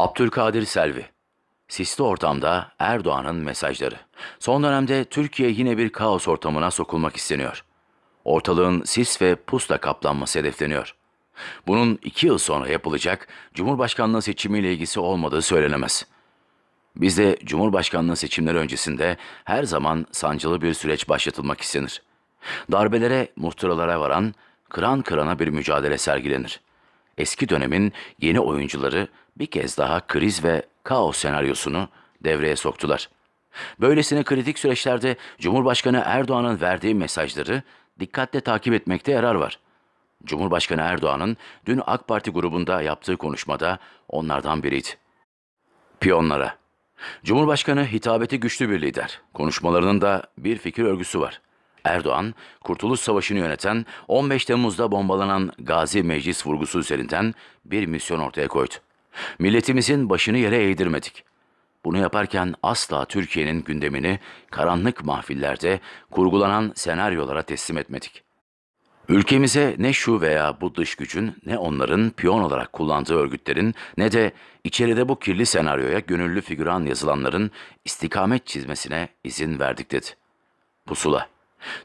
Abdülkadir Selvi Sisli ortamda Erdoğan'ın mesajları. Son dönemde Türkiye yine bir kaos ortamına sokulmak isteniyor. Ortalığın sis ve pusla kaplanması hedefleniyor. Bunun iki yıl sonra yapılacak Cumhurbaşkanlığı seçimiyle ilgisi olmadığı söylenemez. Bizde Cumhurbaşkanlığı seçimleri öncesinde her zaman sancılı bir süreç başlatılmak istenir. Darbelere, muhtıralara varan, kıran kırana bir mücadele sergilenir. Eski dönemin yeni oyuncuları bir kez daha kriz ve kaos senaryosunu devreye soktular. Böylesine kritik süreçlerde Cumhurbaşkanı Erdoğan'ın verdiği mesajları dikkatle takip etmekte yarar var. Cumhurbaşkanı Erdoğan'ın dün AK Parti grubunda yaptığı konuşmada onlardan biriydi. Piyonlara. Cumhurbaşkanı hitabeti güçlü bir lider. Konuşmalarının da bir fikir örgüsü var. Erdoğan, Kurtuluş Savaşı'nı yöneten 15 Temmuz'da bombalanan Gazi Meclis vurgusu üzerinden bir misyon ortaya koydu. Milletimizin başını yere eğdirmedik. Bunu yaparken asla Türkiye'nin gündemini karanlık mahfillerde kurgulanan senaryolara teslim etmedik. Ülkemize ne şu veya bu dış gücün ne onların piyon olarak kullandığı örgütlerin ne de içeride bu kirli senaryoya gönüllü figüran yazılanların istikamet çizmesine izin verdik dedi. Pusula.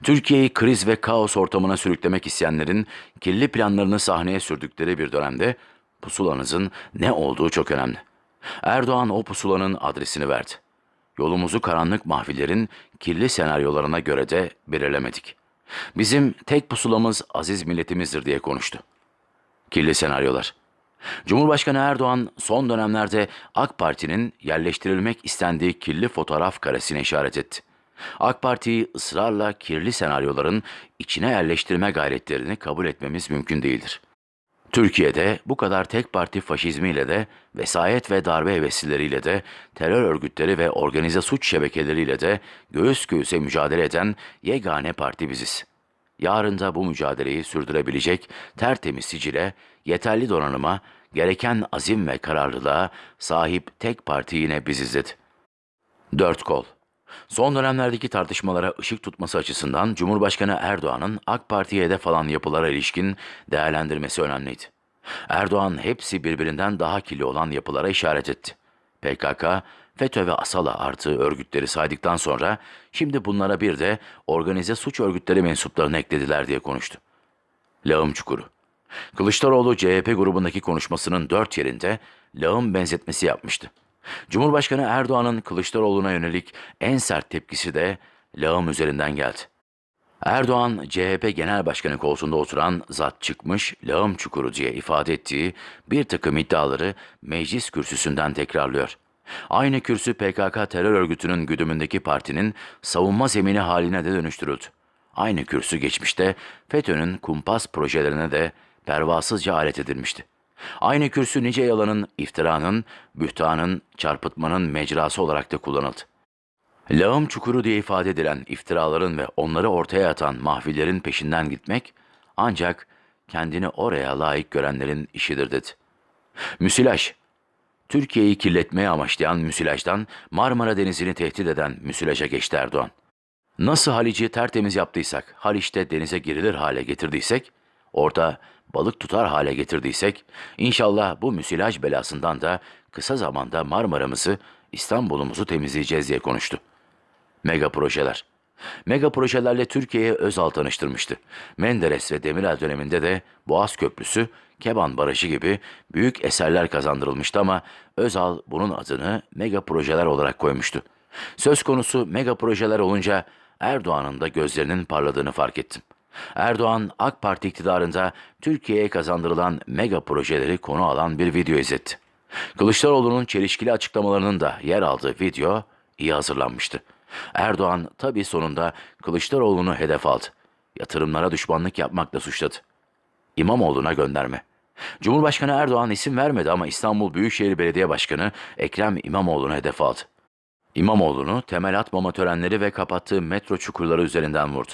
Türkiye'yi kriz ve kaos ortamına sürüklemek isteyenlerin kirli planlarını sahneye sürdükleri bir dönemde pusulanızın ne olduğu çok önemli. Erdoğan o pusulanın adresini verdi. Yolumuzu karanlık mahfillerin kirli senaryolarına göre de belirlemedik. Bizim tek pusulamız aziz milletimizdir diye konuştu. Kirli senaryolar. Cumhurbaşkanı Erdoğan son dönemlerde AK Parti'nin yerleştirilmek istendiği kirli fotoğraf karesine işaret etti. AK Parti'yi ısrarla kirli senaryoların içine yerleştirme gayretlerini kabul etmemiz mümkün değildir. Türkiye'de bu kadar tek parti faşizmiyle de, vesayet ve darbe heveslileriyle de, terör örgütleri ve organize suç şebekeleriyle de göğüs göğüse mücadele eden yegane parti biziz. Yarın da bu mücadeleyi sürdürebilecek tertemiz sicile, yeterli donanıma, gereken azim ve kararlılığa sahip tek parti yine biziz. Dört kol. Son dönemlerdeki tartışmalara ışık tutması açısından Cumhurbaşkanı Erdoğan'ın AK Parti'ye hedef alan yapılara ilişkin değerlendirmesi önemliydi. Erdoğan hepsi birbirinden daha kirli olan yapılara işaret etti. PKK, FETÖ ve ASAL'a artı örgütleri saydıktan sonra şimdi bunlara bir de organize suç örgütleri mensuplarını eklediler diye konuştu. Lağım çukuru. Kılıçdaroğlu CHP grubundaki konuşmasının dört yerinde lağım benzetmesi yapmıştı. Cumhurbaşkanı Erdoğan'ın Kılıçdaroğlu'na yönelik en sert tepkisi de lağım üzerinden geldi. Erdoğan, CHP Genel Başkanı koltuğunda oturan zat çıkmış lağım çukuru diye ifade ettiği bir takım iddiaları meclis kürsüsünden tekrarlıyor. Aynı kürsü PKK terör örgütünün güdümündeki partinin savunma zemini haline de dönüştürüldü. Aynı kürsü geçmişte FETÖ'nün kumpas projelerine de pervasızca alet edilmişti. Aynı kürsü nice yalanın, iftiranın, bühtanın, çarpıtmanın mecrası olarak da kullanıldı. Lağım çukuru diye ifade edilen iftiraların ve onları ortaya atan mahvillerin peşinden gitmek ancak kendini oraya layık görenlerin işidir dedi. Müsilaj, Türkiye'yi kirletmeye amaçlayan müsilajdan Marmara Denizi'ni tehdit eden müsilaja geçti Erdoğan. Nasıl Haliç'i tertemiz yaptıysak, Haliç'te denize girilir hale getirdiysek, orada balık tutar hale getirdiysek, inşallah bu müsilaj belasından da kısa zamanda Marmara'mızı, İstanbul'umuzu temizleyeceğiz diye konuştu. Mega projeler. Mega projelerle Türkiye'ye Özal tanıştırmıştı. Menderes ve Demirel döneminde de Boğaz Köprüsü, Keban Barajı gibi büyük eserler kazandırılmıştı ama Özal bunun adını mega projeler olarak koymuştu. Söz konusu mega projeler olunca Erdoğan'ın da gözlerinin parladığını fark ettim. Erdoğan AK Parti iktidarında Türkiye'ye kazandırılan mega projeleri konu alan bir video izletti. Kılıçdaroğlu'nun çelişkili açıklamalarının da yer aldığı video iyi hazırlanmıştı. Erdoğan tabii sonunda Kılıçdaroğlu'nu hedef aldı. Yatırımlara düşmanlık yapmakla suçladı. İmamoğlu'na gönderme. Cumhurbaşkanı Erdoğan isim vermedi ama İstanbul Büyükşehir Belediye Başkanı Ekrem İmamoğlu'na hedef aldı. İmamoğlu'nu temel atmama törenleri ve kapattığı metro çukurları üzerinden vurdu.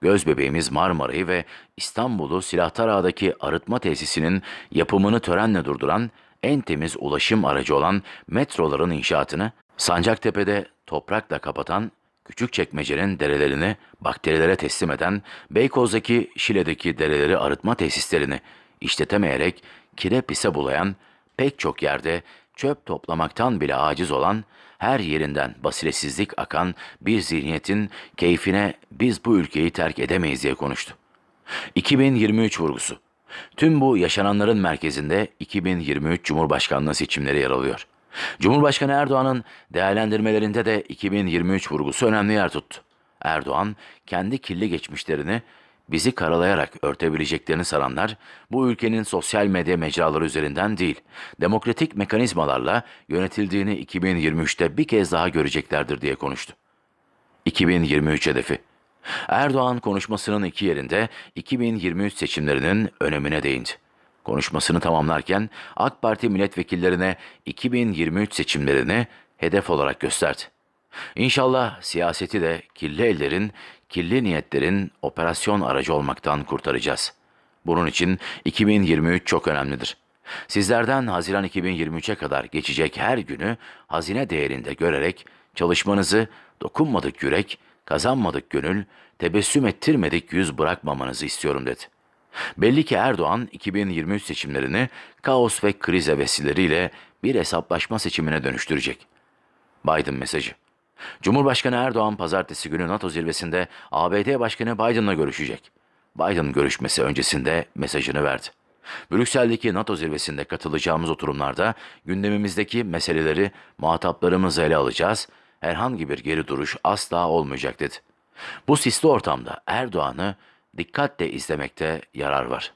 Göz bebeğimiz Marmara'yı ve İstanbul'u Silahtar Ağa'daki arıtma tesisinin yapımını törenle durduran en temiz ulaşım aracı olan metroların inşaatını Sancaktepe'de toprakla kapatan Küçükçekmece'nin derelerini bakterilere teslim eden Beykoz'daki Şile'deki dereleri arıtma tesislerini işletemeyerek kire pise bulayan pek çok yerde çöp toplamaktan bile aciz olan, her yerinden basiretsizlik akan bir zihniyetin keyfine biz bu ülkeyi terk edemeyiz diye konuştu. 2023 vurgusu. Tüm bu yaşananların merkezinde 2023 Cumhurbaşkanlığı seçimleri yer alıyor. Cumhurbaşkanı Erdoğan'ın değerlendirmelerinde de 2023 vurgusu önemli yer tuttu. Erdoğan kendi kirli geçmişlerini bizi karalayarak örtebileceklerini sananlar bu ülkenin sosyal medya mecraları üzerinden değil, demokratik mekanizmalarla yönetildiğini 2023'te bir kez daha göreceklerdir diye konuştu. 2023 hedefi. Erdoğan konuşmasının iki yerinde 2023 seçimlerinin önemine değindi. Konuşmasını tamamlarken AK Parti milletvekillerine 2023 seçimlerini hedef olarak gösterdi. İnşallah siyaseti de kirli ellerin, kirli niyetlerin operasyon aracı olmaktan kurtaracağız. Bunun için 2023 çok önemlidir. Sizlerden Haziran 2023'e kadar geçecek her günü hazine değerinde görerek çalışmanızı dokunmadık yürek, kazanmadık gönül, tebessüm ettirmedik yüz bırakmamanızı istiyorum dedi. Belli ki Erdoğan 2023 seçimlerini kaos ve kriz hevesleriyle bir hesaplaşma seçimine dönüştürecek. Biden mesajı. Cumhurbaşkanı Erdoğan pazartesi günü NATO zirvesinde ABD Başkanı Biden'la görüşecek. Biden görüşmesi öncesinde mesajını verdi. Brüksel'deki NATO zirvesinde katılacağımız oturumlarda gündemimizdeki meseleleri muhataplarımızla ele alacağız. Herhangi bir geri duruş asla olmayacak dedi. Bu sisli ortamda Erdoğan'ı dikkatle izlemekte yarar var.